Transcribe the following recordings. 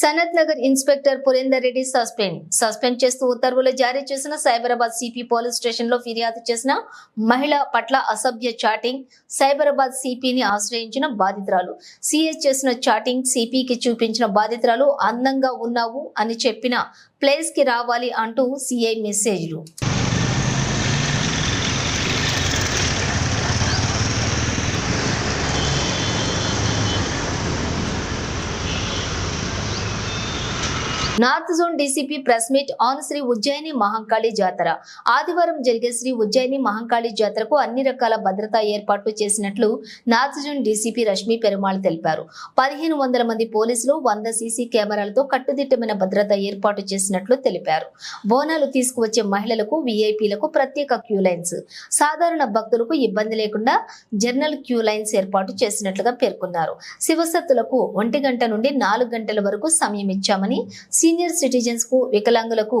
Sanath Nagar inspector Purender Reddy suspend. Suspend చేస్తూ ఉత్తర్వులు జారీ చేసిన సైబరాబాద్ సిపి పోలీస్ స్టేషన్లో ఫిర్యాదు చేసిన మహిళ పట్ల అసభ్య చాటింగ్ సైబరాబాద్ సిపిని ఆశ్రయించిన బాధితురాలు. సిఎస్ చేసిన చాటింగ్ సిపికి చూపించిన బాధితురాలు అందంగా ఉన్నావు అని చెప్పిన ప్లేస్కి రావాలి అంటూ సిఐ మెసేజ్లు. North zone DCP press meet on Sri Ujjaini Mahankali Jatara. ఆదివారం జరిగే శ్రీ ఉజ్జయిని మహంకాళి జాతరకు అన్ని రకాల భద్రతా ఏర్పాట్లు చేసినట్లు north zone DCP Rashmi Perumal తెలిపారు. పదిహేను వందల మంది పోలీసులు వంద సీసీ కెమెరాలతో కట్టుదిట్టమైన భద్రత ఏర్పాటు చేసినట్లు తెలిపారు. బోనాలు తీసుకువచ్చే మహిళలకు వీఐపీలకు ప్రత్యేక క్యూ లైన్స్. సాధారణ భక్తులకు ఇబ్బంది లేకుండా జర్నల్ క్యూ లైన్స్ ఏర్పాటు చేసినట్లుగా పేర్కొన్నారు. శివసత్తులకు ఒంటి గంట నుండి నాలుగు గంటల వరకు సమయం ఇచ్చామని సీనియర్ సిటిజన్స్కు వికలాంగులకు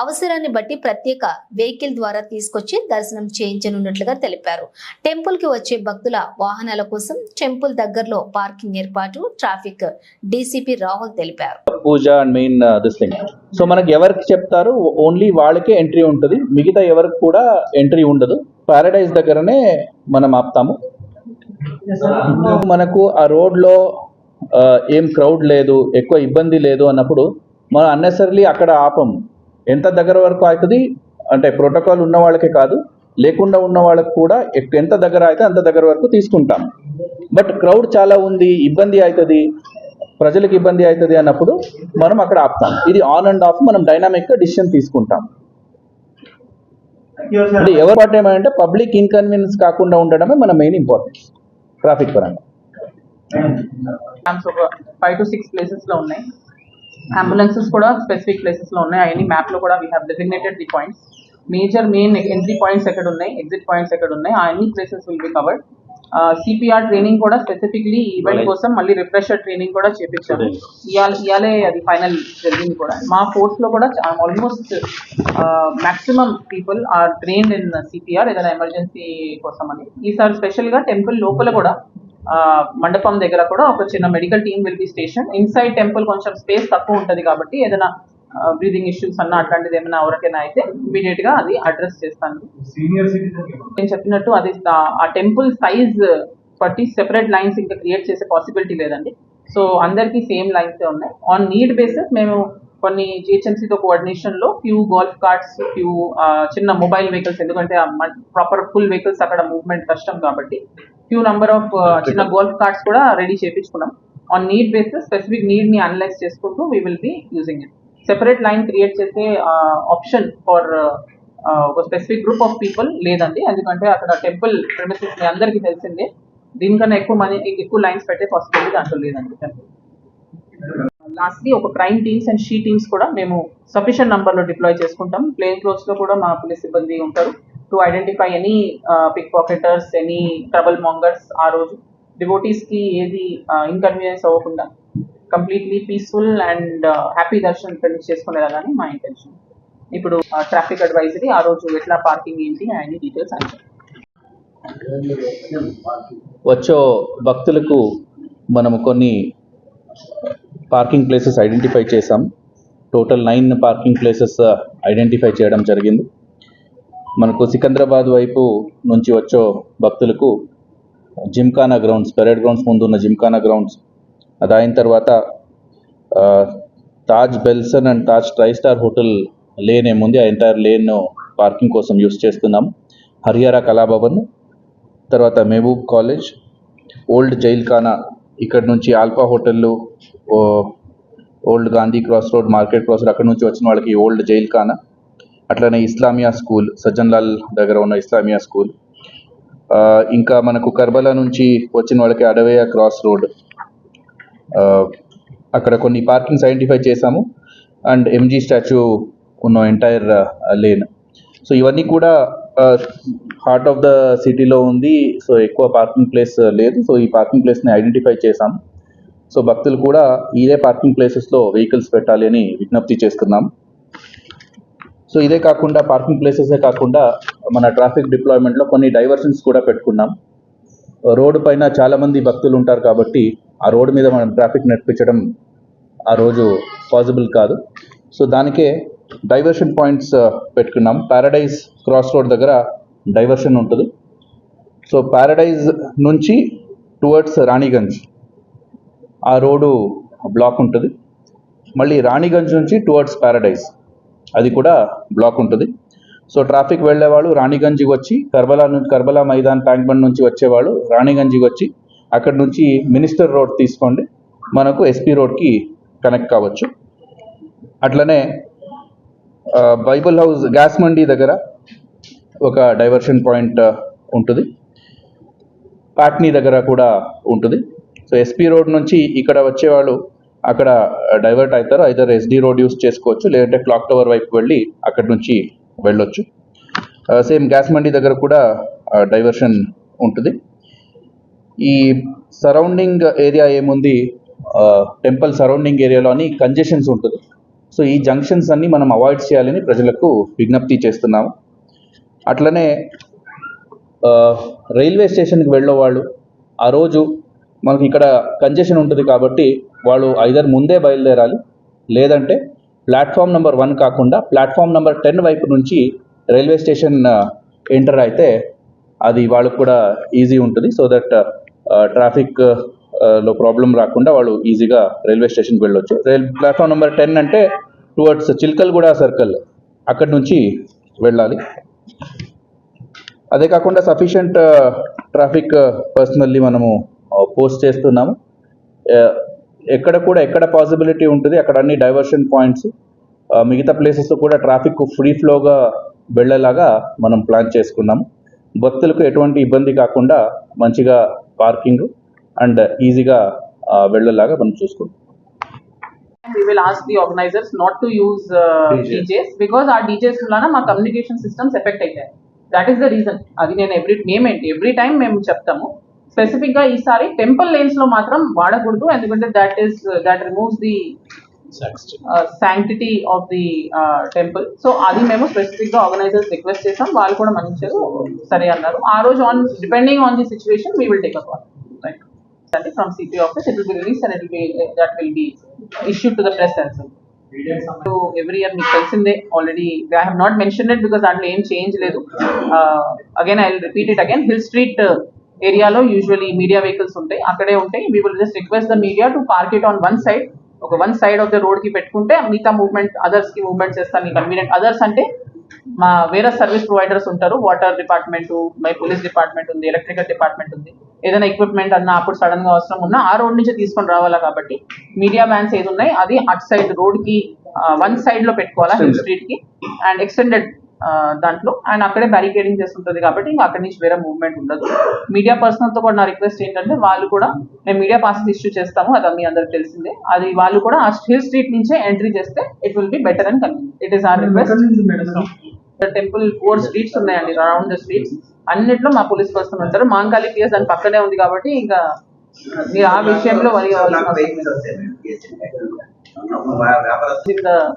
అవసరాన్ని బట్టి ప్రత్యేక వెహికల్ ద్వారా తీసుకొచ్చి దర్శనం చేయించనున్నట్లుగా తెలిపారు. టెంపుల్కి వచ్చే భక్తుల వాహనాల కోసం టెంపుల్ దగ్గరలో పార్కింగ్ ఏర్పాటు ట్రాఫిక్ డీసీపీ రాహుల్ తెలిపారు. Puja and main this thing so మనకి ఎవరికి చెప్తారు? ఓన్లీ వాళ్ళకే ఎంట్రీ ఉంటుంది. మిగతా ఎవరికి కూడా ఎంట్రీ ఉండదు. పారడైజ్ దగ్గరనే మనం ఆపుతాము. మనకు ఆ రోడ్లో uh, ఏం క్రౌడ్ లేదు ఎక్కువ ఇబ్బంది లేదు అన్నప్పుడు మనం అన్నెసరీ అక్కడ ఆపం. ఎంత దగ్గర వరకు అవుతుంది అంటే ప్రోటోకాల్ ఉన్న వాళ్ళకే కాదు లేకుండా ఉన్న వాళ్ళకి కూడా ఎక్- ఎంత దగ్గర అయితే అంత దగ్గర వరకు తీసుకుంటాం. బట్ క్రౌడ్ చాలా ఉంది ఇబ్బంది అవుతుంది ప్రజలకు ఇబ్బంది అవుతుంది అన్నప్పుడు మనం అక్కడ ఆపుతాం. ఇది ఆన్ అండ్ ఆఫ్ మనం డైనామిక్గా డిసిషన్ తీసుకుంటాం. అంటే ఎవరి పాటు ఏమంటే పబ్లిక్ ఇన్కన్వీనియన్స్ కాకుండా ఉండడమే మన మెయిన్ ఇంపార్టెన్స్ ట్రాఫిక్ పరంగా. ఫైవ్ టు సిక్స్ ప్లేసెస్లో ఉన్నాయి. అంబులెన్సెస్ కూడా స్పెసిఫిక్ ప్లేసెస్లో ఉన్నాయి. అవన్నీ మ్యాప్లో కూడా we have designated the points major main entry points ఎక్కడ ఉన్నాయి? ఎగ్జిట్ పాయింట్స్ ఎక్కడ ఉన్నాయి? ఆ అన్ని places will be covered CPR training కూడా స్పెసిఫిక్లీ ఈవెంట్ కోసం మళ్ళీ రిఫ్రెషర్ ట్రైనింగ్ కూడా చేపించాము. ఇవాళ ఇవాళే అది ఫైనల్ జరిగింది కూడా. మా ఫోర్స్లో కూడా almost maximum people are trained in CPR ఏదైనా ఎమర్జెన్సీ కోసం అని ఈసారి స్పెషల్గా టెంపుల్ లోపల కూడా మండపం దగ్గర కూడా ఒక చిన్న medical team will be station inside temple కొంచెం స్పేస్ తక్కువ ఉంటుంది కాబట్టి ఏదైనా బ్రీదింగ్ ఇష్యూస్ అన్న అట్లాంటిది ఏమైనా ఎవరికైనా అయితే ఇమీడియట్గా అది అడ్రస్ చేస్తాను. నేను చెప్పినట్టు అది ఆ- టెంపుల్ సైజ్ బట్టి సెపరేట్ లైన్స్ ఇంకా క్రియేట్ చేసే పాసిబిలిటీ లేదండి. సో అందరికీ సేమ్ లైన్స్ ఉన్నాయి. ఆన్ నీడ్ బేసిస్ మేము కొన్ని జిహెచ్ఎంసీతో కోఆర్డినేషన్లో ఫ్యూ గోల్ఫ్ కార్ట్స్ ఫ్యూ చిన్న మొబైల్ వెహికల్స్ ఎందుకంటే ప్రాపర్ ఫుల్ వెహికల్స్ అక్కడ మూవ్మెంట్ కష్టం కాబట్టి ఫ్యూ నంబర్ ఆఫ్ చిన్న గోల్ఫ్ కార్ట్స్ కూడా రెడీ చేయించుకున్నాం ఆన్ నీడ్ బేసిస్ స్పెసిఫిక్ నీడ్ని అనలైజ్ చేసుకుంటూ we will be using it separate line create చేసే ఆప్షన్ ఫర్ ఒక స్పెసిఫిక్ గ్రూప్ ఆఫ్ పీపుల్ లేదండి. ఎందుకంటే అక్కడ టెంపుల్ ప్రెమిసెస్ మీ అందరికీ తెలిసిందే. దీనికన్నా ఎక్కువ మనీ ఎక్కువ లైన్స్ పెట్టే పాసిబిలిటీ దాంట్లో లేదండి. లాస్ట్లీ ఒక crime teams and she teams కూడా మేము సఫిషియెంట్ నంబర్లో డిప్లాయ్ చేసుకుంటాం. ప్లేన్ క్లోత్స్లో కూడా మా పోలీస్ సిబ్బంది ఉంటారు. To identify any pickpocketers any trouble mongers ఆ రోజు. డివోటీస్కి ఏది ఇన్కన్వీనియన్స్ అవ్వకుండా కంప్లీట్లీ పీస్ఫుల్ అండ్ హ్యాపీ దర్శనం ఫినిష్ చేసుకునేలాగానే మా ఇంటెన్షన్ ఇప్పుడు ట్రాఫిక్ అడ్వైజరీ ఆ రోజు ఎట్లా పార్కింగ్ ఏంటి అన్ని డీటెయిల్స్ అని వచ్చే భక్తులకు మనము కొన్ని పార్కింగ్ ప్లేసెస్ ఐడెంటిఫై చేసాం total nine parking places identify చేయడం జరిగింది. మనకు సికింద్రాబాద్ వైపు నుంచి వచ్చే భక్తులకు జిమ్ఖానా గ్రౌండ్స్ పెరేడ్ గ్రౌండ్స్ ముందు ఉన్న జిమ్ఖానా గ్రౌండ్స్. అది అయిన తర్వాత Taj Belson and Taj tri star hotel lane ఏముంది ఆ ఎంటైర్ లేన్ పార్కింగ్ కోసం యూస్ చేస్తున్నాం. హరియారా కళాభవన్ తర్వాత Mahboob college old jail khana ఇక్కడ నుంచి ఆల్ఫా హోటళ్ళు ఓ, old Gandhi cross road market cross road అక్కడ నుంచి వచ్చిన వాళ్ళకి ఓల్డ్ జైల్ ఖానా అట్లనే ఇస్లామియా స్కూల్ సజ్జన్ లాల్ దగ్గర ఉన్న ఇస్లామియా స్కూల్. ఇంకా మనకు కర్బలా నుంచి వచ్చిన వాళ్ళకి అడవేయ క్రాస్ రోడ్. అక్కడ కొన్ని పార్కింగ్స్ ఐడెంటిఫై చేశాము. అండ్ ఎంజీ స్టాచ్యూ ఉన్న ఎంటైర్ లేన్. సో ఇవన్నీ కూడా హార్ట్ ఆఫ్ ద సిటీలో ఉంది. సో ఎక్కువ పార్కింగ్ ప్లేస్ లేదు. సో ఈ పార్కింగ్ ప్లేస్ని ఐడెంటిఫై చేశాం సో భక్తులు కూడా ఇదే పార్కింగ్ ప్లేసెస్లో వెహికల్స్ పెట్టాలి అని విజ్ఞప్తి చేస్తున్నాం సో ఇదే కాకుండా పార్కింగ్ ప్లేసెసే కాకుండా మన ట్రాఫిక్ డిప్లాయ్మెంట్లో కొన్ని డైవర్షన్స్ కూడా పెట్టుకున్నాం. రోడ్డు పైన చాలామంది భక్తులు ఉంటారు కాబట్టి ఆ రోడ్డు మీద మనం ట్రాఫిక్ నడిపించడం ఆ రోజు పాసిబుల్ కాదు. సో దానికే డైవర్షన్ పాయింట్స్ పెట్టుకున్నాం. ప్యారడైజ్ క్రాస్ రోడ్ దగ్గర డైవర్షన్ ఉంటుంది. సో ప్యారడైజ్ నుంచి టువర్డ్స్ రాణిగంజ్ ఆ రోడ్డు బ్లాక్ ఉంటుంది. మళ్ళీ రాణిగంజ్ నుంచి టువర్డ్స్ ప్యారడైజ్ అది కూడా బ్లాక్ ఉంటుంది. సో ట్రాఫిక్ వెళ్ళేవాళ్ళు రాణిగంజ్కి వచ్చి కర్బలా నుంచి కర్బలా మైదాన్ ట్యాంక్ బండ్ నుంచి వచ్చేవాళ్ళు రాణిగంజ్కి వచ్చి అక్కడ నుంచి మినిస్టర్ రోడ్ తీసుకోండి. మనకు ఎస్పీ రోడ్కి కనెక్ట్ కావచ్చు. అట్లనే బైబుల్ హౌస్ గ్యాస్ మండీ దగ్గర ఒక డైవర్షన్ పాయింట్ ఉంటుంది. పాట్నీ దగ్గర కూడా ఉంటుంది. సో ఎస్పీ రోడ్ నుంచి ఇక్కడ వచ్చేవాళ్ళు అక్కడ డైవర్ట్ అవుతారు ఐదర్ ఎస్డి రోడ్ యూస్ చేసుకోవచ్చు లేదంటే క్లాక్ టవర్ వైపు వెళ్ళి అక్కడ నుంచి వెళ్ళొచ్చు. సేమ్ గ్యాస్ మండీ దగ్గర కూడా uh, డైవర్షన్ ఉంటుంది. ఈ సరౌండింగ్ ఏరియా ఏముంది? టెంపుల్ సరౌండింగ్ ఏరియాలోని కంజెషన్స్ ఉంటుంది. సో ఈ జంక్షన్స్ అన్ని మనం అవాయిడ్ చేయాలని ప్రజలకు విజ్ఞప్తి చేస్తున్నాము. అట్లనే uh, రైల్వే స్టేషన్కి వెళ్ళే వాళ్ళు ఆ రోజు మనకి ఇక్కడ కంజెషన్ ఉంటుంది కాబట్టి వాళ్ళు ఐదర్ ముందే బయలుదేరాలి లేదంటే ప్లాట్ఫామ్ నెంబర్ వన్ కాకుండా ప్లాట్ఫామ్ నెంబర్ టెన్ వైపు నుంచి రైల్వే స్టేషన్ ఎంటర్ అయితే అది వాళ్ళకు కూడా ఈజీ ఉంటుంది. సో దట్ ట్రాఫిక్లో ప్రాబ్లం రాకుండా వాళ్ళు ఈజీగా రైల్వే స్టేషన్కి వెళ్ళొచ్చు. రైల్ ప్లాట్ఫామ్ నెంబర్ టెన్ అంటే టువర్డ్స్ చిల్కల్గూడ సర్కిల్ అక్కడి నుంచి వెళ్ళాలి. అదే కాకుండా సఫిషియంట్ ట్రాఫిక్ పర్సనల్లీ మనము పోస్ట్ చేస్తున్నాము. ఎక్కడ కూడా ఎక్కడ పాసిబిలిటీ ఉంటుంది అక్కడ అన్ని డైవర్షన్ పాయింట్స్ మిగతా ప్లేసెస్ కూడా ట్రాఫిక్ ఫ్రీ ఫ్లోగా వెళ్ళేలాగా మనం ప్లాన్ చేసుకున్నాము. భక్తులకు ఎటువంటి ఇబ్బంది కాకుండా మంచిగా పార్కింగ్ అండ్ ఈజీగా వెళ్ళేలాగా మనం చూసుకుంటాం. We will ask the organizers not to use uh, DJs. DJs because our DJs వలన మా కమ్యూనికేషన్ సిస్టమ్స్ ఎఫెక్ట్ అవుతాయి దట్ ఈస్ ద రీజన్ అది నేను ఎవ్రీ మేమేంటి ఎవ్రీ టైం మేము చెప్తాము స్పెసిఫిక్గా ఈసారి టెంపుల్ లేన్స్లో మాత్రం వాడకూడదు. ఎందుకంటే that is that removes the sanctity of the temple so అది మేము స్పెసిఫిక్గా ఆర్గనైజర్స్ రిక్వెస్ట్ చేసాం వాళ్ళు కూడా మంచిగా సరే అన్నారు. ఆ రోజు on depending on the situation we will take up right అండి from CP office it will be release and it will that will be issue to the press so every year మీకు తెలిసిందే already I have not mention it because దాంట్లో ఏం change లేదు. Again I repeat it again hill street ఏరియాలో usually media vehicles ఉంటాయి. అక్కడే ఉంటాయి. We will just request the media to park it on one side ఒక వన్ సైడ్ ఆఫ్ ద రోడ్కి పెట్టుకుంటే మిగతా మూవ్మెంట్ అదర్స్కి మూవ్మెంట్ చేస్తాను. కన్వీనియంట్ అదర్స్ అంటే మా వేరే సర్వీస్ ప్రొవైడర్స్ ఉంటారు. Water department my police department ఉంది ఎలక్ట్రికల్ డిపార్ట్మెంట్ ఉంది. ఏదైనా ఎక్విప్మెంట్ అన్నా అప్పుడు సడన్గా అవసరం ఉన్నా ఆ రోడ్ నుంచి తీసుకొని రావాలా కాబట్టి మీడియా వ్యాన్స్ ఏది ఉన్నాయి అది అటు సైడ్ రోడ్కి వన్ సైడ్లో పెట్టుకోవాలా హిల్ స్ట్రీట్కి. అండ్ ఎక్స్టెండెడ్ దాంట్లో. అండ్ అక్కడే బ్యారికేడింగ్ చేస్తుంటది కాబట్టి ఇంకా అక్కడి నుంచి వేరే మూవ్మెంట్ ఉండదు. మీడియా పర్సనల్తో కూడా నా రిక్వెస్ట్ ఏంటంటే వాళ్ళు కూడా మేము మీడియా పాసెస్ ఇష్యూ చేస్తాము అది మీ అందరికి తెలిసిందే. అది వాళ్ళు కూడా ఆ హిల్ స్ట్రీట్ నుంచే ఎంట్రీ చేస్తే it will be better and convenient it is our request temple four streets ఉన్నాయండి అరౌండ్ ద స్ట్రీట్స్ అన్నిట్లో మా పోలీస్ పర్సన్ ఉంటారు. మాంకాళి పిఎస్ దాని పక్కనే ఉంది కాబట్టి ఇంకా మీరు ఆ విషయంలో వరి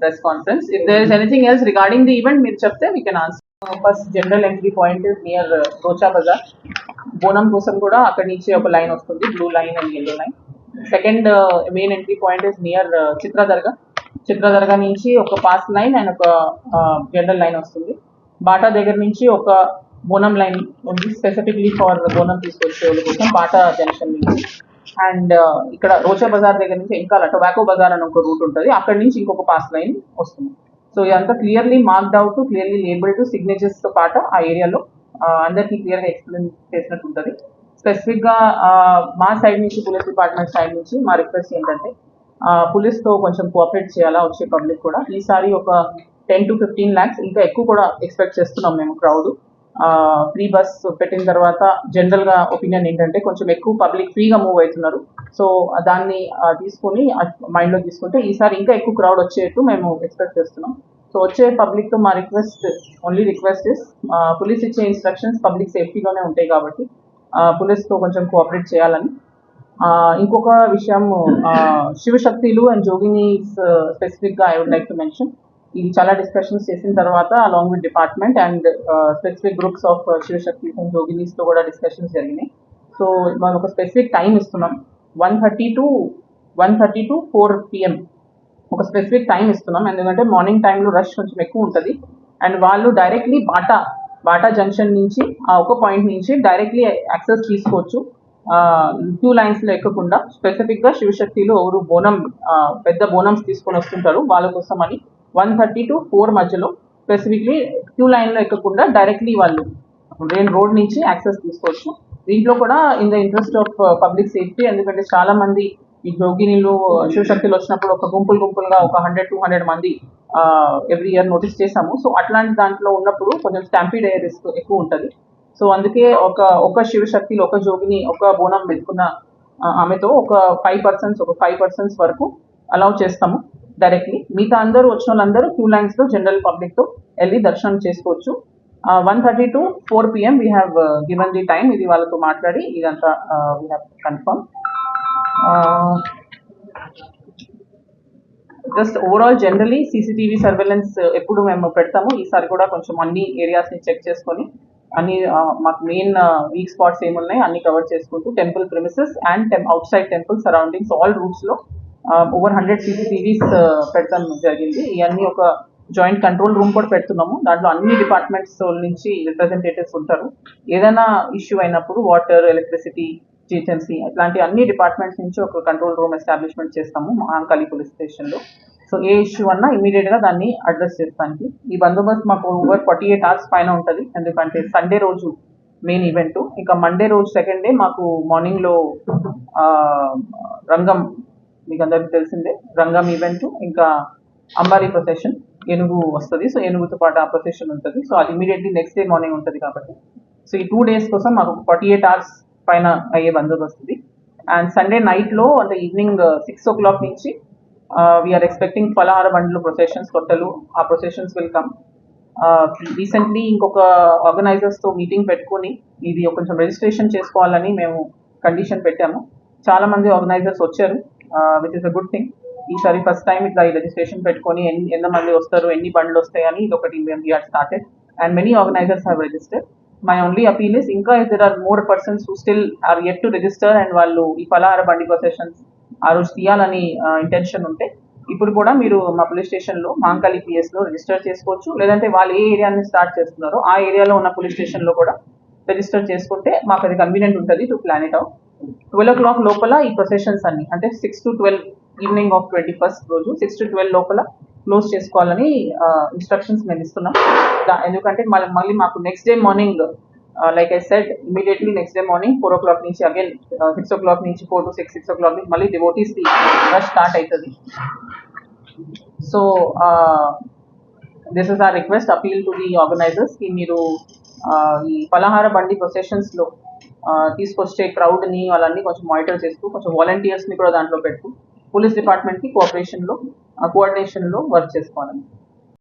press conference if there is press else regarding the event మీరు చెప్తే we can answer first general entry point near రోచా Bazar bonam కోసం కూడా అక్కడ నుంచి ఒక లైన్ వస్తుంది blue line and yellow line second main entry point is near చిత్ర చిత్రదర్గా చిత్ర నుంచి ఒక పాస్ లైన్ అండ్ ఒక జనరల్ లైన్ వస్తుంది. బాటా దగ్గర నుంచి ఒక బోనం లైన్ ఉంది స్పెసిఫిక్లీ ఫర్ బోనం తీసుకొచ్చే వాళ్ళ కోసం బాటా జంక్షన్ నుంచి. అండ్ ఇక్కడ రోచా బజార్ దగ్గర నుంచి ఇంకా టొబాకో బజార్ అని ఒక రూట్ ఉంటుంది. అక్కడ నుంచి ఇంకొక పాస్ లైన్ వస్తుంది. సో ఇదంతా clearly marked out clearly labelled సిగ్నేచర్స్తో పాటు ఆ ఏరియాలో అందరికీ క్లియర్గా ఎక్స్ప్లెయిన్ చేసినట్టు ఉంటుంది. స్పెసిఫిక్గా మా సైడ్ నుంచి పోలీస్ డిపార్ట్మెంట్ సైడ్ నుంచి మా రిక్వెస్ట్ ఏంటంటే పోలీస్తో కొంచెం కోఆపరేట్ చేయాలా వచ్చే పబ్లిక్ కూడా. ఈసారి ఒక టెన్ టు ఫిఫ్టీన్ ల్యాక్స్ ఇంకా ఎక్కువ కూడా ఎక్స్పెక్ట్ చేస్తున్నాం మేము క్రౌడ్ ఫ్రీ బస్ పెట్టిన తర్వాత జనరల్గా ఒపీనియన్ ఏంటంటే కొంచెం ఎక్కువ పబ్లిక్ ఫ్రీగా మూవ్ అవుతున్నారు. సో దాన్ని తీసుకుని తీసుకొని మైండ్లో తీసుకుంటే ఈసారి ఇంకా ఎక్కువ క్రౌడ్ వచ్చేట్టు మేము ఎక్స్పెక్ట్ చేస్తున్నాం. సో వచ్చే పబ్లిక్తో మా request only request is police ఇచ్చే ఇన్స్ట్రక్షన్స్ పబ్లిక్ సేఫ్టీలోనే ఉంటాయి కాబట్టి పోలీస్తో కొంచెం కోఆపరేట్ చేయాలని. ఇంకొక విషయం శివశక్తిలు అండ్ జోగిని స్పెసిఫిక్గా I would like to mention ఇది చాలా డిస్కషన్స్ చేసిన తర్వాత along with department and specific groups of Shivashakti and కూడా డిస్కషన్స్ జరిగినాయి. సో మనం ఒక స్పెసిఫిక్ టైం ఇస్తున్నాం. One thirty to one thirty to four PM ఒక స్పెసిఫిక్ టైం ఇస్తున్నాం. ఎందుకంటే మార్నింగ్ టైంలో రష్ కొంచెం ఎక్కువ ఉంటుంది. అండ్ వాళ్ళు డైరెక్ట్లీ బాటా బాటా జంక్షన్ నుంచి ఆ ఒక పాయింట్ నుంచి డైరెక్ట్లీ యాక్సెస్ తీసుకోవచ్చు. క్యూ లైన్స్లో ఎక్కకుండా స్పెసిఫిక్గా శివశక్తిలో ఎవరు బోనం పెద్ద బోనమ్స్ తీసుకొని వస్తుంటారు వాళ్ళ కోసం అని వన్ థర్టీ టు ఫోర్ మధ్యలో స్పెసిఫిక్లీ క్యూ లైన్లో ఎక్కకుండా డైరెక్ట్లీ వాళ్ళు రెయిన్ రోడ్ నుంచి యాక్సెస్ తీసుకోవచ్చు. దీంట్లో కూడా in the interest of public safety ఎందుకంటే చాలా మంది ఈ జోగినీలు uh, శివశక్తులు వచ్చినప్పుడు ఒక గుంపులు గుంపులుగా ఒక హండ్రెడ్ టూ హండ్రెడ్ మంది ఎవ్రీ ఇయర్ నోటీస్ చేశాము. సో అట్లాంటి దాంట్లో ఉన్నప్పుడు కొంచెం స్టాంపీడ్ అయ్యే రిస్క్ ఎక్కువ ఉంటుంది. సో అందుకే ఒక ఒక శివశక్తిలో ఒక జోగిని ఒక బోనం వెతుకున్న uh, ఆమెతో ఒక ఫైవ్ పర్సన్స్ ఒక ఫైవ్ పర్సన్స్ వరకు అలౌ చేస్తాము. డైరెక్ట్లీ మిగతా అందరూ వచ్చిన వాళ్ళందరూ క్యూ లైన్స్లో జనరల్ పబ్లిక్తో వెళ్ళి దర్శనం చేసుకోవచ్చు. One thirty to four PM we have given the time ఇది వాళ్ళతో మాట్లాడి ఇదంతా we have confirm just overall generally CCTV surveillance ఎప్పుడు మేము పెడతాము ఈసారి కూడా కొంచెం అన్ని ఏరియాస్ని చెక్ చేసుకొని అన్ని మాకు మెయిన్ వీక్ స్పాట్స్ ఏమున్నాయి అన్ని కవర్ చేసుకుంటూ temple premises and outside temple surroundings all రూట్స్లో over hundred CCTVs పెట్టడం జరిగింది. ఇవన్నీ ఒక జాయింట్ కంట్రోల్ రూమ్ కూడా పెడుతున్నాము. దాంట్లో అన్ని డిపార్ట్మెంట్స్ నుంచి రిప్రజెంటేటివ్స్ ఉంటారు. ఏదైనా ఇష్యూ అయినప్పుడు వాటర్ ఎలక్ట్రిసిటీ జిహెచ్ఎంసీ అట్లాంటి అన్ని డిపార్ట్మెంట్స్ నుంచి ఒక కంట్రోల్ రూమ్ ఎస్టాబ్లిష్మెంట్ చేస్తాము మహాంకాళి పోలీస్ స్టేషన్లో సో ఏ ఇష్యూ అన్నా ఇమీడియట్గా దాన్ని అడ్రస్ చేస్తానికి. ఈ బందోబస్తు మాకు ఓవర్ ఫార్టీ ఎయిట్ అవర్స్ పైన ఉంటుంది. ఎందుకంటే సండే రోజు మెయిన్ ఈవెంట్ ఇంకా మండే రోజు సెకండ్ డే మాకు మార్నింగ్లో రంగం మీకు అందరికీ తెలిసిందే రంగం ఈవెంట్ ఇంకా అంబారీ ప్రొసెషన్ ఏనుగు వస్తుంది. సో ఏనుగుతో పాటు ఆ ప్రొసెషన్ ఉంటుంది. సో అది ఇమీడియట్లీ నెక్స్ట్ డే మార్నింగ్ ఉంటుంది కాబట్టి. సో ఈ టూ డేస్ కోసం మాకు ఫార్టీ ఎయిట్ అవర్స్ పైన అయ్యే బందోబస్తుంది అండ్ సండే నైట్లో అంటే ఈవినింగ్ సిక్స్ ఓ క్లాక్ నుంచి వీఆర్ ఎక్స్పెక్టింగ్ ఫలహార బండ్లు ప్రొసెషన్స్ కొట్టలు ఆ ప్రొసెషన్స్ విల్ కమ్ రీసెంట్లీ ఇంకొక ఆర్గనైజర్స్తో మీటింగ్ పెట్టుకొని ఇది కొంచెం రిజిస్ట్రేషన్ చేసుకోవాలని మేము కండిషన్ పెట్టాము. చాలా మంది ఆర్గనైజర్స్ వచ్చారు. Which is a good thing ఈసారి ఫస్ట్ టైం ఇట్లా ఈ రిజిస్ట్రేషన్ పెట్టుకొని ఎన్ని ఎంతమంది వస్తారు ఎన్ని బండ్లు వస్తాయని ఇది ఒకటి మేము we are started and many organisers have registered my only appeal is ఇంకా if there are more persons who still are at to register and వాళ్ళు ఈ ఫలహార బండి ప్రొసెషన్స్ ఆ రోజు తీయాలని ఇంటెన్షన్ ఉంటే ఇప్పుడు కూడా మీరు మా పోలీస్ స్టేషన్లో పిఎస్లో లో రిజిస్టర్ చేసుకోవచ్చు. లేదంటే వాళ్ళు ఏ ఏరియాని స్టార్ట్ చేస్తున్నారో ఆ ఏరియాలో ఉన్న పోలీస్ స్టేషన్లో కూడా రిజిస్టర్ చేసుకుంటే మాకు అది కన్వీనియంట్ ఉంటుంది to plan it out twelve o'clock లోపల ఈ ప్రొసెషన్స్ అన్ని అంటే six to twelve evening of twenty first రోజు సిక్స్ టు ట్వెల్వ్ లోపల క్లోజ్ చేసుకోవాలని ఇన్స్ట్రక్షన్స్ మేము ఇస్తున్నాం. ఎందుకంటే మళ్ళీ మళ్ళీ మాకు next day morning like I said immediately next day morning four o'clock నుంచి అగైన్ సిక్స్ ఓ క్లాక్ నుంచి four to six six o'clock నుంచి మళ్ళీ డివోటీస్కి రష్ స్టార్ట్ అవుతుంది so this is our request appeal to the ఆర్గనైజర్స్కి మీరు ఈ ఫలాహార బండి ప్రొసెషన్స్లో తీసుకొచ్చే క్రౌడ్ని వాళ్ళన్ని కొంచెం మానిటర్ చేస్తూ కొంచెం వాలంటీర్స్ని కూడా దాంట్లో పెట్టు. పోలీస్ డిపార్ట్మెంట్కి కోఆపరేషన్లో కోఆర్డినేషన్లో వర్క్ చేసుకోవాలని